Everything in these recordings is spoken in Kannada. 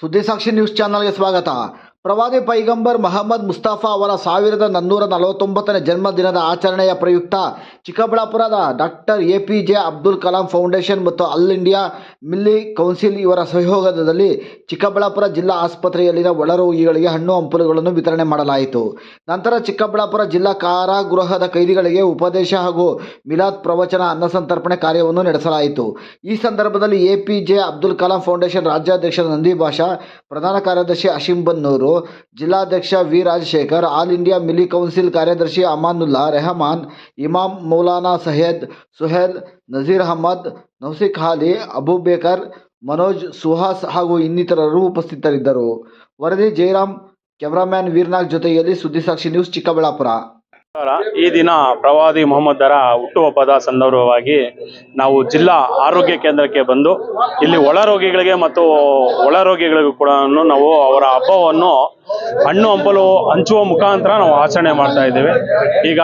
ಸುದ್ದಿಸಾಕ್ಷಿ ನ್ಯೂಸ್ ಚಾನಲ್ಗೆ ಸ್ವಾಗತ ಪ್ರವಾದಿ ಪೈಗಂಬರ್ ಮಹಮ್ಮದ್ ಮುಸ್ತಾಫಾ ಅವರ ಸಾವಿರದ ನಾನ್ನೂರ ನಲವತ್ತೊಂಬತ್ತನೇ ಜನ್ಮದಿನದ ಆಚರಣೆಯ ಪ್ರಯುಕ್ತ ಚಿಕ್ಕಬಳ್ಳಾಪುರದ doctor A P J Abdul Kalam foundation ಮತ್ತು ಆಲ್ ಇಂಡಿಯಾ ಮಿಲ್ಲಿ ಕೌನ್ಸಿಲ್ ಇವರ ಸಹಯೋಗದಲ್ಲಿ ಚಿಕ್ಕಬಳ್ಳಾಪುರ ಜಿಲ್ಲಾ ಆಸ್ಪತ್ರೆಯಲ್ಲಿನ ಒಳರೋಗಿಗಳಿಗೆ ಹಣ್ಣು ಹಂಪಲುಗಳನ್ನು ವಿತರಣೆ ಮಾಡಲಾಯಿತು. ನಂತರ ಚಿಕ್ಕಬಳ್ಳಾಪುರ ಜಿಲ್ಲಾ ಕಾರಾಗೃಹದ ಕೈದಿಗಳಿಗೆ ಉಪದೇಶ ಹಾಗೂ ಮಿಲಾದ್ ಪ್ರವಚನ ಅನ್ನಸಂತರ್ಪಣೆ ಕಾರ್ಯವನ್ನು ನಡೆಸಲಾಯಿತು. ಈ ಸಂದರ್ಭದಲ್ಲಿ A P J Abdul Kalam foundation ರಾಜ್ಯಾಧ್ಯಕ್ಷ ನಂದಿ ಭಾಷಾ, ಪ್ರಧಾನ ಕಾರ್ಯದರ್ಶಿ ಅಶೀಂ ಬನ್ನೂರು ಜಿಲ್ಲಾಧ್ಯಕ್ಷ V Rajashekar, all India Milli council ಕಾರ್ಯದರ್ಶಿ ಅಮಾನುಲ್ಲಾ, ರೆಹಮಾನ್, ಇಮಾಮ್ ಮೌಲಾನಾ ಸಹೇದ್, ಸುಹೇಲ್ ನಜೀರ್ ಅಹಮದ್, ನೌಸಿಕ್ ಹಾಲಿ, ಅಬೂಬೇಕರ್, ಮನೋಜ್, ಸುಹಾಸ್ ಹಾಗೂ ಇನ್ನಿತರರು ಉಪಸ್ಥಿತರಿದ್ದರು ವರದಿ, ಜಯರಾಮ್, ಕ್ಯಾಮರಾಮ್ಯಾನ್ ವೀರ್ನಾಗ್ ಜೊತೆಯಲ್ಲಿ ಸುದ್ದಿಸಾಕ್ಷಿ ನ್ಯೂಸ್ ಚಿಕ್ಕಬಳ್ಳಾಪುರ. ಈ ದಿನ ಪ್ರವಾದಿ ಮೊಹಮ್ಮದರ ಹುಟ್ಟುಹಬ್ಬದ ಸಂದರ್ಭವಾಗಿ ನಾವು ಜಿಲ್ಲಾ ಆರೋಗ್ಯ ಕೇಂದ್ರಕ್ಕೆ ಬಂದು ಇಲ್ಲಿ ಒಳ ರೋಗಿಗಳಿಗೆ ಮತ್ತು ಒಳರೋಗಿಗಳಿಗೂ ಕೂಡ ನಾವು ಅವರ ಹಬ್ಬವನ್ನು ಹಣ್ಣು ಹಂಪಲು ಹಂಚುವ ಮುಖಾಂತರ ನಾವು ಆಚರಣೆ ಮಾಡ್ತಾ ಇದ್ದೇವೆ. ಈಗ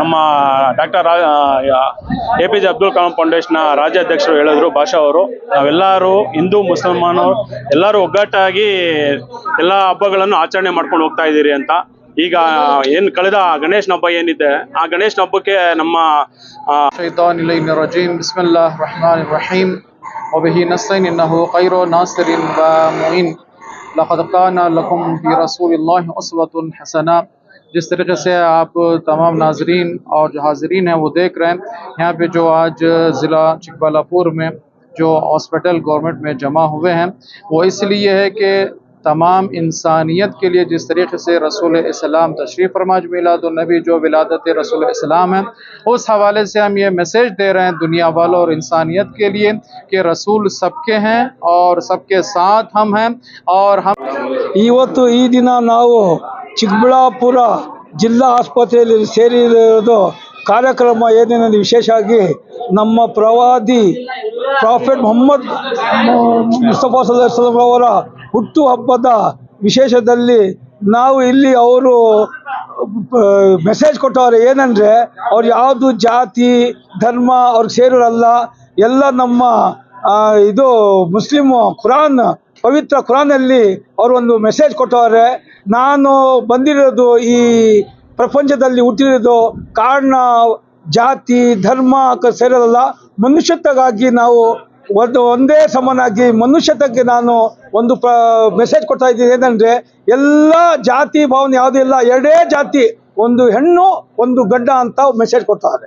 ನಮ್ಮ doctor A P J Abdul Kalam ಫೌಂಡೇಶನ್ನ ರಾಜ್ಯಾಧ್ಯಕ್ಷರು ಹೇಳಿದ್ರು, ಭಾಷಾ ಅವರು. ನಾವೆಲ್ಲರೂ ಹಿಂದೂ, ಮುಸಲ್ಮಾನರು ಎಲ್ಲರೂ ಒಗ್ಗಟ್ಟಾಗಿ ಎಲ್ಲ ಹಬ್ಬಗಳನ್ನು ಆಚರಣೆ ಮಾಡ್ಕೊಂಡು ಹೋಗ್ತಾ ಇದ್ದೀರಿ ಅಂತ. ಈಗ ಏನ್ ಕಳೆದ ಗಣೇಶನ ಹಬ್ಬ ಏನಿದೆ، ಆ ಗಣೇಶನ ಹಬ್ಬಕ್ಕೆ ನಮ್ಮ بسم رسول جس طریقے سے آپ تمام ناظرین اور جو حاضرین ہیں وہ دیکھ رہے ہیں یہاں پہ جو آج ضلع چکبالا پور میں جو ہاسپٹل گورنمنٹ میں جمع ہوئے ہیں وہ اس لیے ہے کہ तमाम इंसानियत के लिए जिस तरीके से रसूल इस्लाम तशरीफ़ फरमाज मिलाद नबी जो विलादत रसूल इस्लाम है उस हवाले से हम ये मैसेज दे रहे हैं दुनिया वालों और इंसानियत के लिए कि रसूल सबके हैं और सबके साथ हम हैं और हम ಇವತ್ತು ಈ ದಿನ ನಾವು ಚಿಕ್ಕಬಳ್ಳಾಪುರ ಜಿಲ್ಲಾ ಆಸ್ಪತ್ರೆಯಲ್ಲಿ ಸೇರಿರೋದು ಕಾರ್ಯಕ್ರಮ ಏನೇನೆಂದು ವಿಶೇಷವಾಗಿ ನಮ್ಮ ಪ್ರವಾದಿ ಪ್ರಾಫೆಟ್ ಮೊಹಮ್ಮದ್ ಮುಸ್ತಫಾ ಸಲ್ಲಾಹ್ ಅವರ ಹುಟ್ಟು ಹಬ್ಬದ ವಿಶೇಷದಲ್ಲಿ ನಾವು ಇಲ್ಲಿ ಅವರು ಮೆಸೇಜ್ ಕೊಟ್ಟವ್ರೆ. ಏನಂದರೆ, ಅವ್ರು ಯಾವುದು ಜಾತಿ, ಧರ್ಮ ಅವ್ರಿಗೆ ಸೇರೋರಲ್ಲ. ಎಲ್ಲ ನಮ್ಮ ಇದು ಮುಸ್ಲಿಮ್ ಕುರಾನ್, ಪವಿತ್ರ ಕುರಾನಲ್ಲಿ ಅವರು ಒಂದು ಮೆಸೇಜ್ ಕೊಟ್ಟವ್ರೆ. ನಾನು ಬಂದಿರೋದು ಈ ಪ್ರಪಂಚದಲ್ಲಿ ಹುಟ್ಟಿರೋದು ಕಾರಣ ಜಾತಿ, ಧರ್ಮ ಸೇರಲ್ಲ ಮನುಷ್ಯತ್ವಗಾಗಿ ನಾವು ಒಂದು ಒಂದೇ ಸಮನಾಗಿ ಮನುಷ್ಯತಕ್ಕೆ ನಾನು ಒಂದು ಮೆಸೇಜ್ ಕೊಡ್ತಾ ಇದ್ದೀನಿ ಏನಂದ್ರೆ, ಎಲ್ಲ ಜಾತಿ ಭಾವನೆ ಯಾವುದೂ ಇಲ್ಲ, ಎರಡೇ ಜಾತಿ, ಒಂದು ಹೆಣ್ಣು, ಒಂದು ಗಡ್ಡ ಅಂತ ಮೆಸೇಜ್ ಕೊಡ್ತಾರೆ